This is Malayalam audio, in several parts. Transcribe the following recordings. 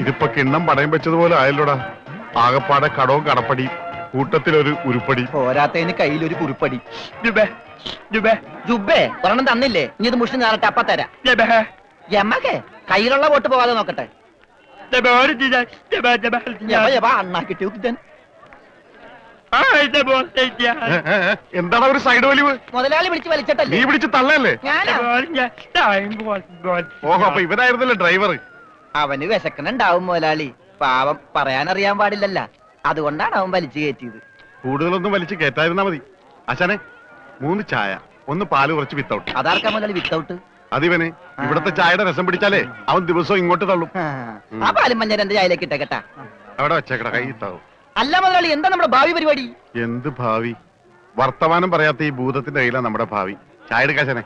ഇതിപ്പോ കിണ്ണം പടയം വെച്ചതുപോലെ ആയല്ലോടാ. ആകപ്പാടെ കടവും കടപ്പടി കൂട്ടത്തിലൊരു ഉരുപ്പടി. പോരാത്തതിന് കയ്യിലൊരു കുറിപ്പടി. ജുബേ ജുബേ. ജുബേ ഒരെണ്ണം തന്നില്ലേ? ഇനി ഇത് മുഷിന് നേരട്ടെ അപ്പ തരാം. എമ്മക്കെ കയ്യിലുള്ള വോട്ട് പോവാതെ നോക്കട്ടെ. ജബേ ഒരു ദിന ജബേ ജബേ എന്താണ് ഒരു സൈഡ് വലിവ്? മുതലാളി പിടിച്ച് നീ പിടിച്ച് തള്ളല്ലേ ഞാനാ? ടൈം ഗോൾ ഗോൾ ഓഹോ അപ്പൊ ഇവനായിരുന്നല്ലേ ഡ്രൈവർ അവന് വിശക്കണുണ്ടാവും മുതലാളി. പാവം പറയാനറിയാൻ പാടില്ലല്ല. അതുകൊണ്ടാണ് അവൻ വലിച്ചു കയറ്റിയത്. കൂടുതലൊന്നും വലിച്ചു കയറ്റായിരുന്നാ മതി. അച്ഛനെ മൂന്ന് ചായ ഒന്ന് പാൽ കുറച്ച് വിത്തൗട്ട് അതാർക്കാ മുതലാളി വിത്തൗട്ട് അതിവന് ഇവിടത്തെ ചായയുടെ രസം പിടിച്ചാലേ അവൻ ദിവസവും ഇങ്ങോട്ട് തള്ളും. ആ. പാലും മഞ്ഞ രണ്ട് ചായയിലേക്ക് ഇട്ടേക്കട്ടാ അവിടെ വെച്ചേക്കട കൈ താവും അല്ല മുതലാളി എന്താ നമ്മുടെ ഭാവി പരിപാടി എന്ത് ഭാവി വർത്തമാനം പറയാത്ത ഈ ഭൂതത്തിന്റെ കയ്യിലാണ് നമ്മുടെ ഭാവി ചായ എടുക്കാശനെ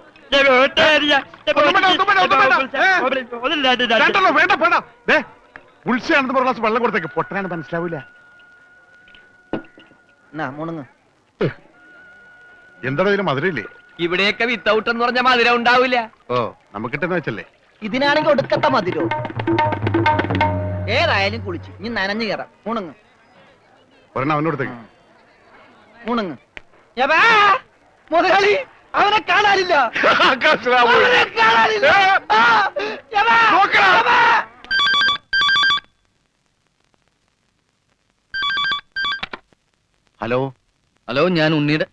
വേണ്ടല്ലോ വേണ്ട വേണ്ട ദേ ഉത്സയാണെന്ന് പറഞ്ഞ വെള്ളം കൊടുത്തേക്ക് പൊട്ടനാണ് മനസ്സിലാവൂല എന്താണ് ഇതിന് മധുരയില്ലേ ഇവിടെയൊക്കെ വിത്തൗട്ട് എന്ന് പറഞ്ഞ മധുരം ഉണ്ടാവില്ല ഓ നമുക്കിട്ടെന്ന് വെച്ചല്ലേ ഇതിനാണെങ്കിൽ ഒടുക്കത്ത മതിരോ ഏതായാലും കുളിച്ചു ഇനി നനഞ്ഞു കയറാം മുണുങ്ങ് ഒരെണ്ണം അവനോടത്തേക്ക് മുണുങ്ങ് മുതലാളി അവനെ കാണാനില്ല. അവനെ കാണാനില്ല. ആ, യവാ, യവാ. ഹലോ? ഹലോ ഞാൻ ഉണ്ണിയുടെ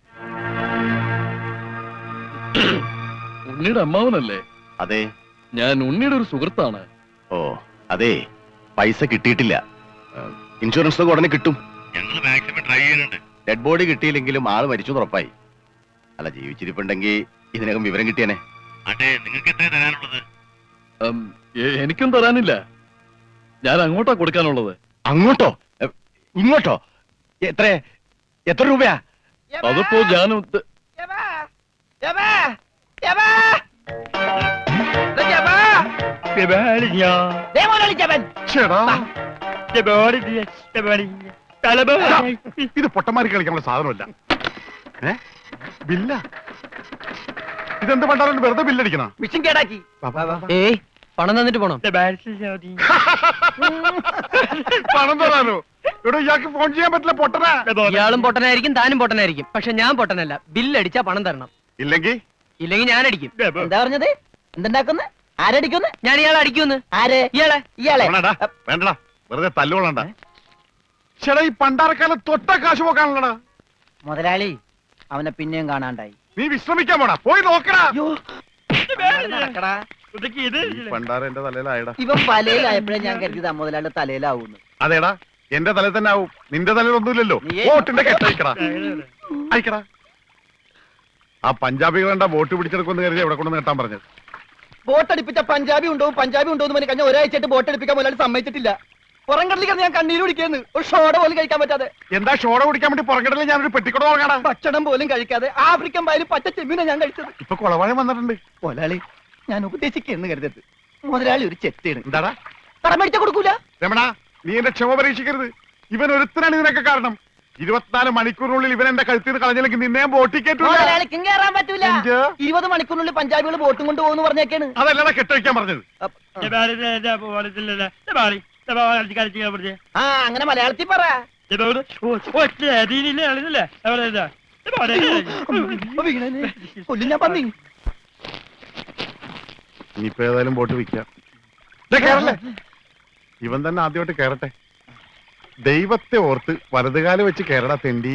ഉണ്ണിയുടെ അമ്മാവനല്ലേ? അതെ. ഞാൻ ഉണ്ണിയുടെ ഒരു സുഹൃത്താണ്. ഓ അതെ. പൈസ കിട്ടിയിട്ടില്ല. ഏഹ്, ഇൻഷുറൻസ് ഒക്കെ ഉടനെ കിട്ടും. ഞങ്ങൾ മാക്സിമം ട്രൈ ചെയ്യുന്നുണ്ട്. ഡെഡ് ബോഡി കിട്ടിയില്ലെങ്കിലും ആൾ മരിച്ചു ഉറപ്പായി. അല്ല ജീവിച്ചിരിപ്പുണ്ടെങ്കിൽ ഇതിനകം വിവരം കിട്ടിയനെ. അതെ നിങ്ങൾക്ക് എത്ര തരാനുള്ളത്? എനിക്കും തരാനില്ല. ഞാൻ അങ്ങോട്ടാ കൊടുക്കാനുള്ളത്. അങ്ങോട്ടോ? ഇങ്ങോട്ടോ? എത്ര? എത്ര രൂപയാ? അതിപ്പോ ഞാൻ ഉദ്ദ- യവാ, യവാ, യവാ. ഇത് പൊട്ടന്മാരി കളിക്കാനുള്ള സാധനമല്ല. ഏ? ബില്ല. ഇതെന്ത് പണ്ടാലും വെറുതെ ബില്ലടിക്കണ മിഷൻ കേടാക്കി. ഏയ് പണം തന്നിട്ട് പോണം? പണം തരാനോ? ഇവിടെ ഇയാൾക്ക് ഫോൺ ചെയ്യാൻ പറ്റില്ല പൊട്ടന. ഇയാളും പൊട്ടനായിരിക്കും താനും പൊട്ടനായിരിക്കും. പക്ഷെ ഞാൻ പൊട്ടനല്ല. ബില്ലടിച്ചാ പണം തരണം. ഇല്ലെങ്കിൽ? ഇല്ലെങ്കിൽ ഞാൻ അടിക്കും. എന്താ പറഞ്ഞത്? എന്തുണ്ടാക്കുന്നു? ആരടിക്കുന്നു? ഞാൻ ഇയാളെ അടിക്കുന്നു ആര്? ഇയാളെ. ഇയാളെ. വേണ്ടടാ വേണ്ടടാ. വെറുതെ തല്ലുകൊള്ളണ്ട. ചേടാ ഈ പണ്ടാരക്കാലം തൊട്ട കാശ് പോക്കാണല്ലടാ മുതലാളി അവനെ പിന്നെയും കാണാണ്ടായി. നീ വിശ്രമിക്കാൻ പോടാ പോയി നോക്കടാ. നടക്കടാ പണ്ടാര എന്റെ തലയിലായടാ. ഇവൻ വലയിലായപ്പോഴേ ഞാൻ കരുതിയതാ മുതലാളി തലയിലാവൂന്ന് അതേടാ എന്റെ തലയിൽ തന്നെ ആവും. നിന്റെ തലയിൽ ഒന്നുമില്ലല്ലോ വോട്ടിന്റെ കെട്ടയക്കടാ അയക്കടാ. ആ പഞ്ചാബികളെന്താ വോട്ട് പിടിച്ചെടുക്കുമെന്ന് കരുതി എവിടെ കൊണ്ട് നേട്ടാൻ പറഞ്ഞത്? വോട്ടടിപ്പിച്ച പഞ്ചാബി ഉണ്ടോ? പഞ്ചാബി ഉണ്ടോ എന്ന് പറഞ്ഞ് കഴിഞ്ഞാൽ ഒരാഴ്ചയായിട്ട് വോട്ടടിപ്പിക്കാൻ മുതലാളി സമ്മതിച്ചിട്ടില്ല. പുറം ഞാൻ കണ്ണീര് കുടിക്കുന്നു ഒരു ഷോട പോലും കഴിക്കാൻ പറ്റാതെ. എന്താ ഷോട കുടിക്കാൻ വേണ്ടി പുറംകടലിൽ ഞാൻ ഒരു പെട്ടിക്കട നോക്കടാ ഭക്ഷണം പോലും കഴിക്കാതെ ആഫ്രിക്കൻ പായലും പച്ച ചെമ്മീനെ ഞാൻ കഴിച്ചത്. ഇപ്പൊ കൊളവാഴം വന്നിട്ടുണ്ട്. മുതലാളി ഞാൻ ഉപദേശിക്കുന്നു കരുതരുത്. മുതലാളി ഒരു ചെത്തേണ്. എന്താടാ? കടം കൊടുക്കൂല? രമണ നീ എന്റെ ക്ഷമ പരീക്ഷിക്കരുത്. ഇവൻ ഒരുത്തനാണ് ഇതിനൊക്കെ കാരണം. ഇരുപത്തിനാല് മണിക്കൂറിനുള്ളിൽ ഇവൻ എന്റെ കഴുത്തിൽ നിന്ന് കളഞ്ഞില്ലെങ്കിൽ നിന്നെ ബോട്ടി മുതലാളിക്കും കയറാൻ പറ്റൂല? ഇരുപത് മണിക്കൂറിനുള്ളിൽ പഞ്ചാബികൾ ബോട്ടും കൊണ്ട് പോകുന്നു പറഞ്ഞേക്കാണ്. അതല്ലടാ കെട്ടഴിക്കാൻ പറഞ്ഞത്. ആ അങ്ങനെ മലയാളത്തിൽ പറ ഒറ്റ രീതിയിലേ അറിയില്ലേ ഇപ്പൊ വീണേനെ. കൊല്ലും ഞാൻ പന്നി ഇനിയിപ്പോ ഏതായാലും ബോട്ട് വിൽക്കാം കേറല്ലേ ഇവൻ തന്നെ ആദ്യമായിട്ട് കേറട്ടെ ദൈവത്തെ ഓർത്ത് വലതുകാൽ വെച്ച് കേരള തെണ്ടി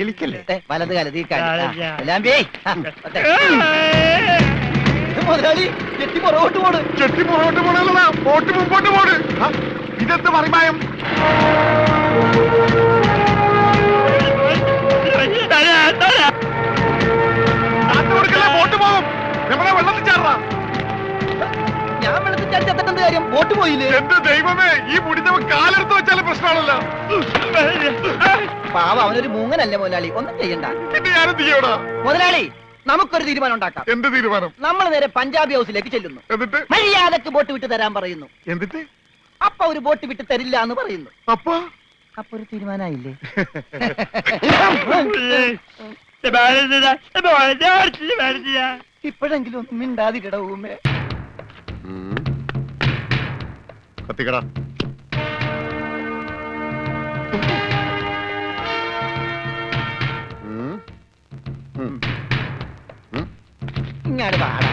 എലിക്കല്ലേ ദേ, തീ കാലത്ത് ഈ കാലി. മുതലാളി എത്തി പുറകോട്ട് പോണ്. ചെട്ടി പുറകോട്ട് പോണല്ലടാ. ബോട്ട് മുമ്പോട്ട് പോണ്. ഇതെന്ത് ചാടാ ഞാൻ വെള്ളത്തിൽ ചാടി ചത്തിട്ടെന്ത് കാര്യം? ബോട്ട് പോയില്ലേ? എന്റെ ദൈവമേ ഈ മുടിഞ്ഞവൻ കാലെടുത്ത് വെച്ചാലും പ്രശ്നമാണല്ലോ. പാവ അവനൊരു മൂങ്ങനല്ലേ മുതലാളി. ഒന്നും ചെയ്യണ്ട. മുതലാളി നമുക്കൊരു തീരുമാനം ഉണ്ടാക്കാം. എന്ത് തീരുമാനം? നമ്മൾ നേരെ പഞ്ചാബി ഹൗസിലേക്ക് ചെല്ലുന്നു. എന്നിട്ട്? മര്യാദയ്ക്ക് ബോട്ട് വിട്ട് തരാൻ പറയുന്നു. എന്നിട്ട്? അപ്പൊ ഒരു ബോട്ട് വിട്ട് തരില്ല എന്ന് പറയുന്നു. അപ്പൊ? അപ്പൊ ഒരു തീരുമാനമായില്ലേ ഇപ്പോഴെങ്കിലും ഒന്നും മിണ്ടാതി കിടവുമേ കത്തിക്കട. ഉം. ഉം. ഇങ്ങോട്ട് പാടാ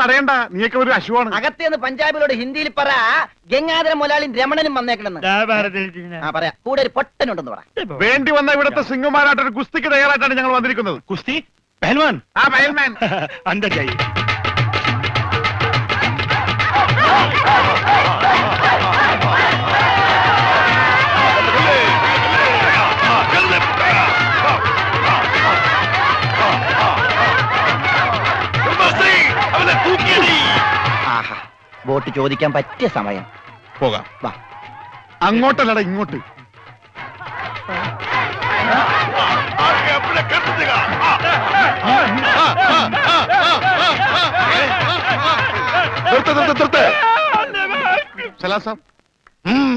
തടയണ്ട അകത്തേന്ന് പഞ്ചാബിലോട് ഹിന്ദിയിൽ പറ ഗംഗാധര മുലാളിയും രമണനും വന്നേക്കണെന്ന്. ആ പറയാ. കൂടെ ഒരു പൊട്ടനുണ്ടെന്ന് പറ. വേണ്ടി വന്ന ഇവിടുത്തെ സിംഗുമാരായിട്ട് ഒരു കുസ്തിക്ക് തയ്യാറായിട്ടാണ് ഞങ്ങൾ വന്നിരിക്കുന്നത്. കുസ്തി പെഹൽമാൻ. ആ വോട്ട് ചോദിക്കാൻ പറ്റിയ സമയം. പോകാം. വാ. അങ്ങോട്ടല്ലട ഇങ്ങോട്ട്.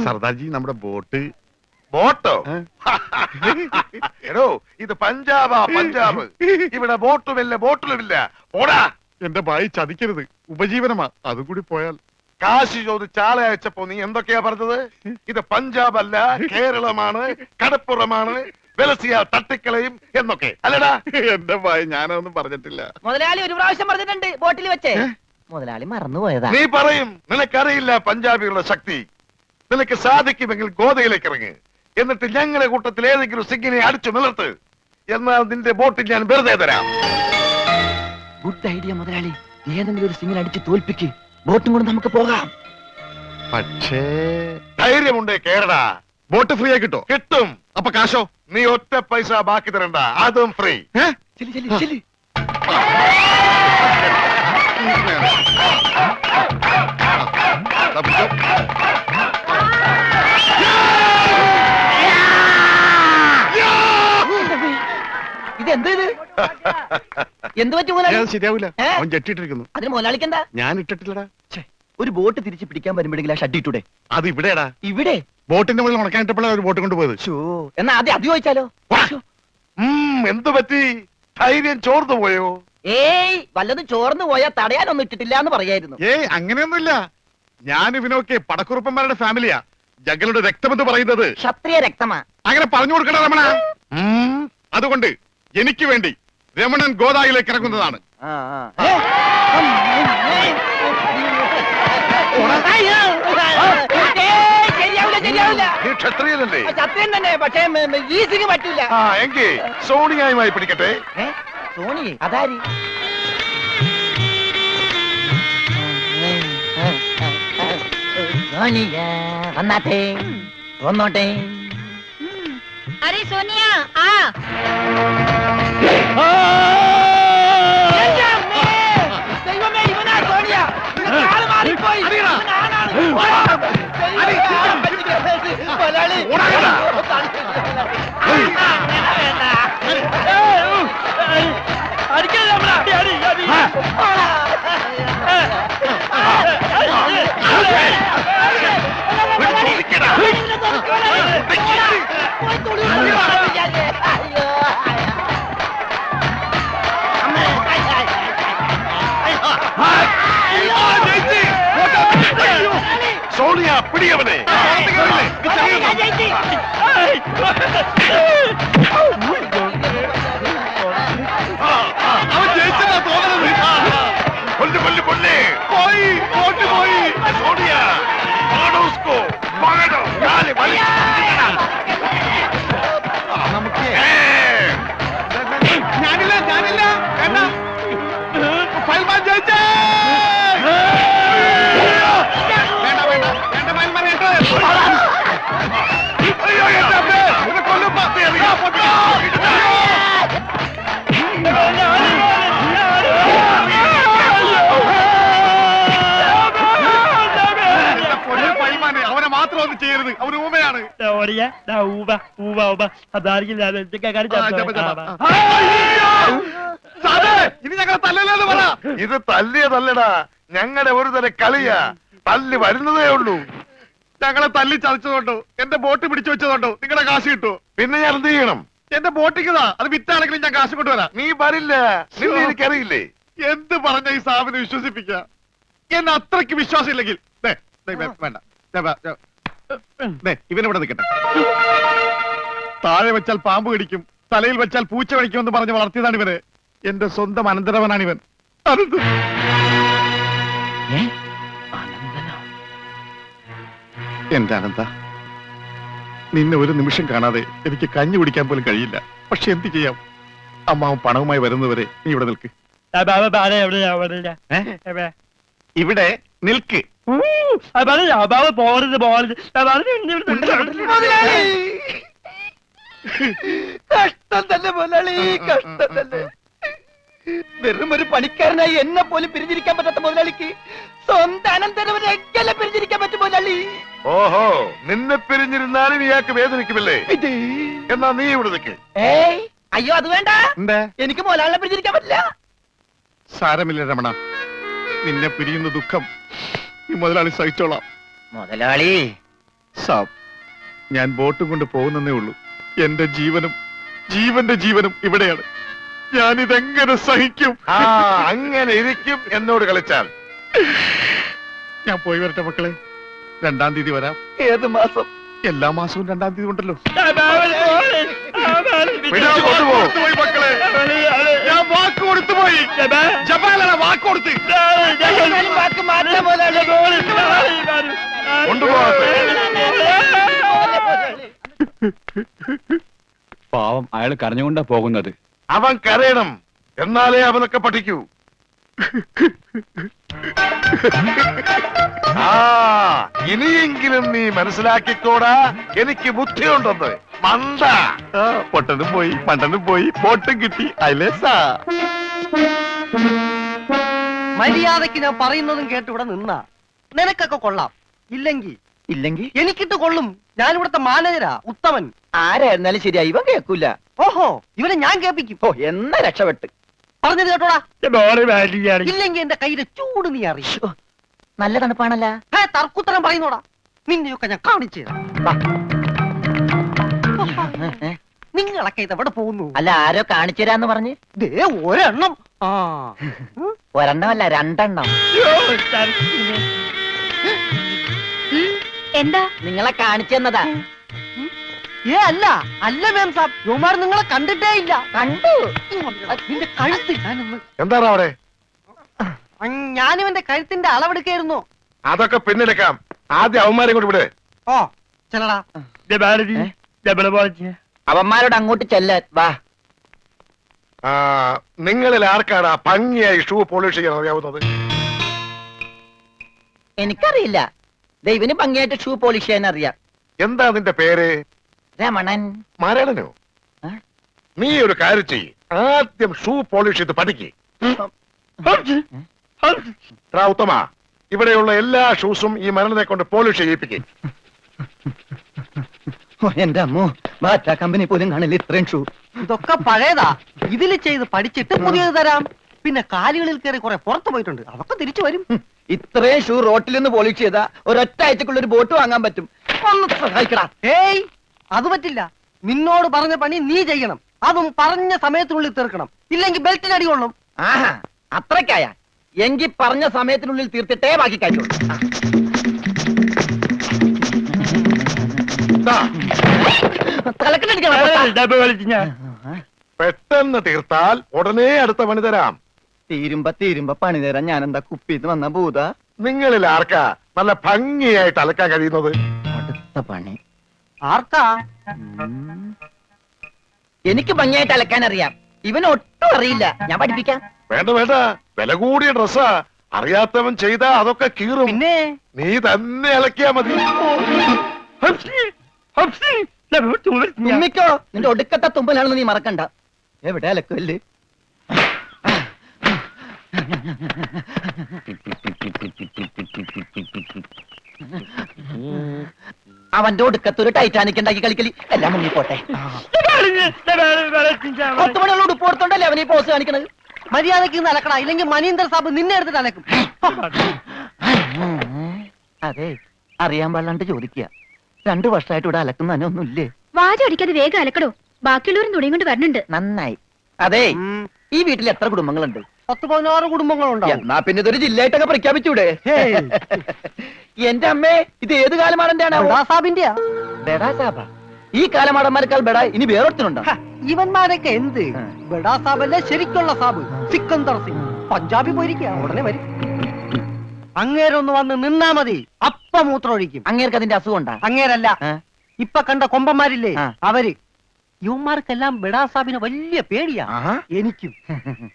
സർദാർജി നമ്മുടെ ബോട്ട്. ബോട്ടോ? എടോ ഇത് പഞ്ചാബാ പഞ്ചാബ്. ഇവിടെ ബോട്ടുമില്ല ബോട്ടിലുമില്ല. ഓടാ എന്റെ ഭായി ചതിക്കരുത്. ഉപജീവനമാ. അതും കൂടി പോയാൽ കാശ് ചോദിച്ച ആളെ അയച്ചപ്പോ നീ എന്തൊക്കെയാ പറഞ്ഞത്? ഇത് പഞ്ചാബ് അല്ല കേരളമാണ് കടപ്പുറമാണ് വെലസിയ തട്ടിക്കളയും എന്നൊക്കെ. അല്ലടാ. എന്റെ ഭായി ഞാനൊന്നും പറഞ്ഞിട്ടില്ല. മുതലാളി ഒരു പ്രാവശ്യം പറഞ്ഞിട്ടുണ്ട് ബോട്ടിൽ വെച്ചേ. മുതലാളി മറന്നുപോയതാ. നീ പറയും നിനക്കറിയില്ല പഞ്ചാബികളുടെ ശക്തി. നിനക്ക് സാധിക്കുമെങ്കിൽ ഗോതയിലേക്ക് ഇറങ്ങ്. എന്നിട്ട് ഞങ്ങളുടെ കൂട്ടത്തിൽ ഏതെങ്കിലും സിഗ്ഗിനെ അടിച്ചു നിലർത്ത് എന്നാൽ നിന്റെ ബോട്ടിൽ ഞാൻ വെറുതെ തരാം. ഗുഡ് ഐഡിയ മുതലാളി. ഏതെങ്കിലും ഒരു സിംഗിൽ അടിച്ച് തോൽപ്പിക്ക്. ബോട്ടും കൊണ്ട് നമുക്ക് പോകാം പക്ഷേ ധൈര്യമുണ്ടേ കേരള ബോട്ട് ഫ്രീ ആയി കിട്ടോ കിട്ടും അപ്പൊ കാശോ നീ ഒറ്റ പൈസ ബാക്കി തരണ്ട അതും ഫ്രീ ഏ? ഇത് എന്ത് ഇത്? എന്ത് പറ്റി മുതലാളി ഏ, അത് ശരിയാവൂല. ഏ? അവൻ ജെട്ടിട്ടിരിക്കുന്നു അതിന് മുതലാളിക്ക് എന്താ ഞാൻ ഇട്ടിട്ടില്ലടാ. ഒരു ബോട്ട് തിരിച്ച് പിടിക്കാൻ വരുമ്പോഴെങ്കിലും ആ ഷഡ് ഇട്ടൂടെ? അത് ഇവിടെടാ ഇവിടെ? ബോട്ടിന്റെ മുകളിൽ ഉണക്കാനിട്ടപ്പോഴാണ് ഒരു ബോട്ട് കൊണ്ടുപോയത്. ഷോ എന്നാ ആദ്യം അത് ചോദിച്ചാലോ? ശ്ശോ. ഉം, എന്തു പറ്റി? ധൈര്യം ചോർന്നു പോയോ? ഏയ് വല്ലതും ചോർന്നു പോയാ തടയാനൊന്നും ഇട്ടിട്ടില്ല എന്ന് പറയായിരുന്നു. ഏയ് അങ്ങനെയൊന്നുമില്ല. ഞാൻ ഇവനൊക്കെ പടക്കുറുപ്പന്മാരുടെ ഫാമിലിയാ. ജഗലുടെ രക്തമെന്ന് പറയുന്നത്. ക്ഷത്രിയ രക്തമാ. അങ്ങനെ പറഞ്ഞു കൊടുക്കണ രമണ. ഉം, അതുകൊണ്ട് എനിക്ക് വേണ്ടി രമണൻ ഗോദായിലേക്ക് ഇറങ്ങുന്നതാണ് ക്ഷത്രിയനല്ലേ സത്യം തന്നെ പക്ഷേ മ- മ- ഈ സിംഗ് പറ്റൂല ആ എങ്കിൽ സോണിയായുമായി പിടിക്കട്ടെ സോണി അതാരി സോണിയ വന്നാട്ടെ വന്നോട്ടെ अरे सोनिया आ சோனியா இந்த கால் அடி, அடி. ജയിച്ചതാ തോന്നണത് കൊല്ലു കൊല്ലു കൊല്ലേ പോയി ബോട്ട് പോയി സോണിയ മാടോ ഉസ്കോ മാടോ കാൽ വലി നമുക്ക് oraya, da uva, uva, uva. ചപ്പ. ഇനി ഞങ്ങൾ തല്ലല്ലെന്ന് പറ. ഇത് തല്ലിയതല്ലടാ ഞങ്ങളുടെ ഒരു തരം കളിയാ. തല്ലി വരുന്നതേ ഉള്ളൂ. ഞങ്ങളെ തല്ലി ചതച്ചതുകൊണ്ടോ? എന്റെ ബോട്ട് പിടിച്ചു വെച്ചതുകൊണ്ടോ? നിങ്ങളുടെ കാശ് കിട്ടുമോ പിന്നെ ഞാൻ എന്ത് ചെയ്യണം? എന്റെ ബോട്ടിക്കതാ. അത് വിറ്റാണെങ്കിലും ഞാൻ കാശ് കൊണ്ടുവരാം. നീ വരില്ല. നിന്നെ എനിക്കറിയില്ലേ? എന്ത് പറഞ്ഞ ഈ സാബിനെ വിശ്വസിപ്പിക്ക? എന്നെ അത്രയ്ക്ക് വിശ്വാസം ഇല്ലെങ്കിൽ ദേ, ദേ, വേ- വേണ്ട. ദേ, വേ- ദേ, ദേ, ഇവനിവിടെ നിൽക്കട്ടെ. താഴെ വെച്ചാൽ പാമ്പ് കടിക്കും തലയിൽ വെച്ചാൽ പൂച്ച കടിക്കുമെന്ന് പറഞ്ഞ് വളർത്തിയതാണ് ഇവന്. എന്റെ സ്വന്തം അനന്തരവനാണ് ഇവൻ. എന്റെ അനന്ത നിന്നെ ഒരു നിമിഷം കാണാതെ എനിക്ക് കഞ്ഞി കുടിക്കാൻ പോലും കഴിയില്ല. പക്ഷെ എന്ത് ചെയ്യാം? അമ്മാവൻ പണവുമായി വരുന്നവരെ നീ ഇവിടെ നിൽക്ക്. ഇവിടെ നിൽക്ക്. പോകരുത് പോകരുത്. കഷ്ടം തന്നെ മുതലാളി കഷ്ടം തന്നെ. വെറും ഒരു പണിക്കാരനായി എന്നെ പോലും പിരിഞ്ഞിരിക്കാൻ പറ്റാത്ത മുതലാളിക്ക് സ്വന്തം പിരിഞ്ഞിരിക്കാൻ പറ്റും മുതലാളി? ഓഹോ നിന്നെ പിരിഞ്ഞിരുന്നാലും ഇയാൾക്ക് വേദനിക്കുമല്ലേ? എന്നാ നീ ഇവിടെ നിൽക്ക് ഏയ് അയ്യോ അത് വേണ്ട. എനിക്ക് മുതലാളിനെ പിരിഞ്ഞിരിക്കാൻ പറ്റില്ല. സാരമില്ല രമണ. നിന്നെ പിരിയുന്ന ദുഃഖം ഈ മുതലാളി സഹിച്ചോളാം മുതലാളി സാബ് ഞാൻ ബോട്ടും കൊണ്ട് പോകുന്നേ ഉള്ളൂ എന്റെ ജീവനും ജീവന്റെ ജീവനും ഇവിടെയാണ് ഞാൻ ഇതെങ്ങനെ സഹിക്കും ആ അങ്ങനെ ഇരിക്കും എന്നോട് കളിച്ചാൽ ഞാൻ പോയി വരട്ടെ മക്കളെ രണ്ടാം തീയതി വരാം ഏത് മാസം എല്ലാ മാസവും രണ്ടാം തീയതി ഉണ്ടല്ലോ പിടിച്ചു കൊണ്ടുപോ. മക്കളെ വാക്ക് കൊടുത്തു പോയി ജപാലന വാക്ക് കൊടുത്ത് വാക്ക് മാറ്റാൻ പാവം അയാൾ കരഞ്ഞുകൊണ്ടാ പോകുന്നത് അവൻ കരയണം എന്നാലേ അവനൊക്കെ പഠിക്കൂ ആ ഇനിയെങ്കിലും നീ മനസ്സിലാക്കിക്കോടാ എനിക്ക് ബുദ്ധിയുണ്ടെന്ന് ആ, പൊട്ടനും പോയി മണ്ടനും പോയി പൊട്ടും കിട്ടി അയലേസാ മര്യാദയ്ക്ക് ഞാൻ പറയുന്നതും കേട്ട് ഇവിടെ നിന്നാ. നിനക്കൊക്കെ കൊള്ളാം. ഇല്ലെങ്കിൽ. ഇല്ലെങ്കിൽ? എനിക്കിട്ട് കൊള്ളും. ഞാൻ ഇവിടുത്തെ മാനേജരാ ഉത്തമൻ. ആരായിരുന്നാലും ശരിയാ ഇവ കേൾക്കൂല ഓഹോ ഇവനെ ഞാൻ കേൾപ്പിക്കും. ഓ എന്ന രക്ഷപ്പെട്ട് പറഞ്ഞത് കേട്ടോടാ? ഇല്ലെങ്കിൽ എന്റെ കയ്യിലെ ചൂട് നീ അറിയോ. നല്ല തണുപ്പാണല്ല. തർക്കുത്തരം പറയുന്നോടാ. നിന്നെയൊക്കെ ഞാൻ കാണിച്ചു തരാം. നിങ്ങളൊക്കെ ഇത് എവിടെ പോകുന്നു? അല്ല ആരോ കാണിച്ചു തരാന്ന് പറഞ്ഞ്. ദേ ഒരെണ്ണം. ആ. ഒരെണ്ണമല്ല രണ്ടെണ്ണം. എന്താ? നിങ്ങളെ കാണിച്ചു തന്നതാ. ഏ അല്ല. അല്ല മേം സാബ്. യുമാർ നിങ്ങളെ കണ്ടിട്ടേ ഇല്ല. കണ്ടു. നിന്റെ കഴുത്ത് ഞാനൊന്ന് എന്താണ് അവിടെ? ഞാനിവന്റെ കഴുത്തിന്റെ അളവെടുക്കായിരുന്നു. അതൊക്കെ പിന്നെടുക്കാം ആദ്യം അവന്മാരെ കൊണ്ട് വിട്. ഓ ചെല്ലടാ. ഡബിൾ അവന്മാരോട് അങ്ങോട്ട് ചെല്ലാൻ വാ. ആ നിങ്ങളിൽ ആർക്കാണ് ഭംഗിയായി ഷൂ പോളിഷ് ചെയ്യാൻ അറിയാവുന്നത്? എനിക്കറിയില്ല. ദൈവന് ഭംഗിയായിട്ട് ഷൂ പോളിഷ് ചെയ്യാൻ അറിയാം. എന്താ നിന്റെ പേര്? രമണൻ. മരണനോ ആ? നീ ഒരു കാര്യം ചെയ്യ്. ആദ്യം ഷൂ പോളിഷ് ചെയ്ത് പഠിക്ക്. എടാ ഉത്തമ ഇവിടെയുള്ള എല്ലാ ഷൂസും ഈ മരണനെ കൊണ്ട് പോളിഷ് ചെയ്യിപ്പിക്കും. എന്റെ അമ്മോ ബാറ്റ കമ്പനി പോലും കാണില്ല ഇത്രയും ഷൂ. ഇതൊക്കെ പഴയതാ. ഇതിൽ ചെയ്ത് പഠിച്ചിട്ട് പുതിയത് തരാം. പിന്നെ കാലുകളിൽ കയറി കുറെ പുറത്തു പോയിട്ടുണ്ട്. അതൊക്കെ തിരിച്ചു വരും. ഇത്രയും ഷൂ റോട്ടിൽ നിന്ന് പോളിഷ് ചെയ്താ ഒരൊറ്റ ആഴ്ചക്കുള്ള ഒരു ബോട്ട് വാങ്ങാൻ പറ്റും. ഒന്ന് സഹായിക്കടാ. ഏയ് അത് പറ്റില്ല. നിന്നോട് പറഞ്ഞ പണി നീ ചെയ്യണം. അതും പറഞ്ഞ സമയത്തിനുള്ളിൽ തീർക്കണം. ഇല്ലെങ്കിൽ ബെൽറ്റിന് അടികൊള്ളും ആഹാ അത്രക്കായ എങ്കി പറഞ്ഞ സമയത്തിനുള്ളിൽ തീർത്തിട്ടേ ബാക്കി കഴിയുള്ളൂ പെട്ടെന്ന് തീർത്താൽ ഉടനെ അടുത്ത പണി തരാം. തീരുമ്പ തീരുമ്പ പണി തരാൻ ഞാൻ എന്താ കുപ്പിന്ന് വന്ന ഭൂത? നിങ്ങളിൽ ആർക്കാ നല്ല ഭംഗിയായിട്ട് അലക്കാൻ കഴിയുന്നത്? അടുത്ത പണി. ആർക്കാ? എനിക്ക് ഭംഗിയായിട്ട് അലക്കാൻ അറിയാം ഇവൻ ഒട്ടും അറിയില്ല. ഞാൻ പഠിപ്പിക്കാം. വേണ്ട വേണ്ട. വില കൂടിയ ഡ്രസ്സാ. അറിയാത്തവൻ ചെയ്താ അതൊക്കെ കീറും. പിന്നെ? നീ തന്നെ അലക്കിയാ മതി. തുമ്മിക്കോ. നിന്റെ ഒടുക്കത്തെ തുമ്പലാണെന്ന് നീ മറക്കണ്ട. എവിടെ അലക്കല്ലേ അവന്റെ ഒടുക്കത്തൊരു ടൈറ്റാനിക് ഉണ്ടാക്കി കളിക്കലി. എല്ലാം മുങ്ങിപ്പോട്ടെ പത്ത് മണിയുള്ള ഉടുപ്പ് കൊടുത്തോണ്ടല്ലേ അവനീ പോസ് കാണിക്കണത്? മര്യാദയ്ക്ക് ഇന്ന് അലക്കടാ ഇല്ലെങ്കിൽ മനീന്ദർ സാബ് നിന്നെ എടുത്തിട്ട് അലക്കും. അതെ അറിയാൻ പാടില്ലാണ്ട് ചോദിക്കുക. രണ്ടു വർഷമായിട്ട് ഇവിടെ അലക്കുന്ന ഒന്നുമില്ലേ? വാചടിക്കാതെ വേഗം അലക്കടോ. ബാക്കിയുള്ളവരും തുണിയും കൊണ്ട് വരണുണ്ട്. നന്നായി. അതെ ഈ വീട്ടിൽ എത്ര കുടുംബങ്ങളുണ്ട്? പത്ത് പതിനാറ് കുടുംബങ്ങളുണ്ടാവും. എന്നാ പിന്നെ ഇതൊരു ജില്ലയായിട്ടൊക്കെ പ്രഖ്യാപിച്ചൂടെ. എന്റെ അമ്മേ ഇത് ഏത് ബെടാ ഈ കാലമാടന്മാരെക്കാൾ ബെടാ ഇനി വേറൊരുത്തനുണ്ടോ? ഇവന്മാരൊക്കെ എന്ത്? ബെടാ സാബല്ലേ ശരിക്കുള്ള സാബ്? സിക്കന്ദർ സിംഗ്. പഞ്ചാബി പോയിരിക്കുക ഉടനെ വരും. അങ്ങേരൊന്ന് വന്ന് നിന്നാ മതി. അപ്പ മൂത്രമൊഴിക്കും. അങ്ങേർക്ക് അതിന്റെ അസുഖം ഉണ്ടാ? അങ്ങേരല്ല. ഇപ്പൊ കണ്ട കൊമ്പന്മാരില്ലേ. അവർ. യുവന്മാർക്കെല്ലാം ബിടാ സാബിന് വലിയ പേടിയാ. എനിക്കും.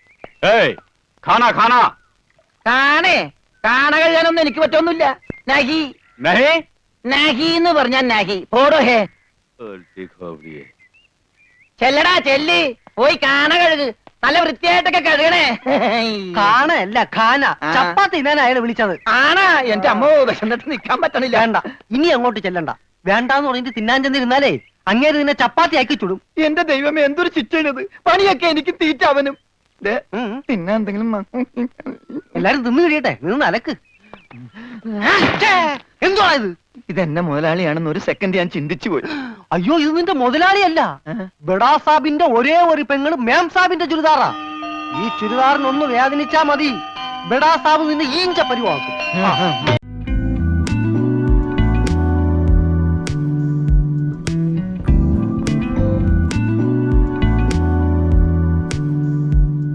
കാണേ കാണ കഴിയാനൊന്നും എനിക്ക് പറ്റൊന്നുമില്ല. നഹി. നഹി? നഹി എന്ന് പറഞ്ഞാ നഹി. പോടോ ഹേ. ചെല്ലടാ ചെല്ലി. പോയി കാണ കഴുക്. നല്ല വൃത്തിയായിട്ടൊക്കെ കഴുകണേ. കാണല്ല ഖാന. ചപ്പാത്തി ഞാൻ അയാളെ വിളിച്ചത്. ആണാ എന്റെ അമ്മ വിശന്നിട്ട് നിക്കാൻ പറ്റണില്ല. വേണ്ട ഇനി അങ്ങോട്ട് ചെല്ലണ്ട. വേണ്ടാന്ന് പറഞ്ഞിട്ട് തിന്നാൻ ചെന്നിരുന്നാലേ അങ്ങേര് നിന്നെ ചപ്പാത്തി ആക്കി ചുടും. എന്റെ ദൈവമേ എന്തൊരു ചുറ്റണത് പണിയൊക്കെ എനിക്ക് തീറ്റ അവനും. പിന്നെ എന്തെങ്കിലും എല്ലാരും തിന്നു കഴിയട്ടെ നിന്ന് അലക്ക്. ഛേ, എന്തുവാ ഇത്? ഇതെന്നെ മുതലാളിയാണെന്ന് ഒരു സെക്കൻഡ് ഞാൻ ചിന്തിച്ചു പോയി. അയ്യോ ഇത് നിന്റെ മുതലാളിയല്ല. ബഡാ സാബിന്റെ ഒരേ ഒരു പെങ്ങൾ മേം സാബിന്റെ ചുരിദാറാ. ഈ ചുരിദാറിനൊന്ന് വേദനിച്ചാ മതി. ബഡാ സാബ് നിന്നെ ഈഞ്ച പരിവാക്കും.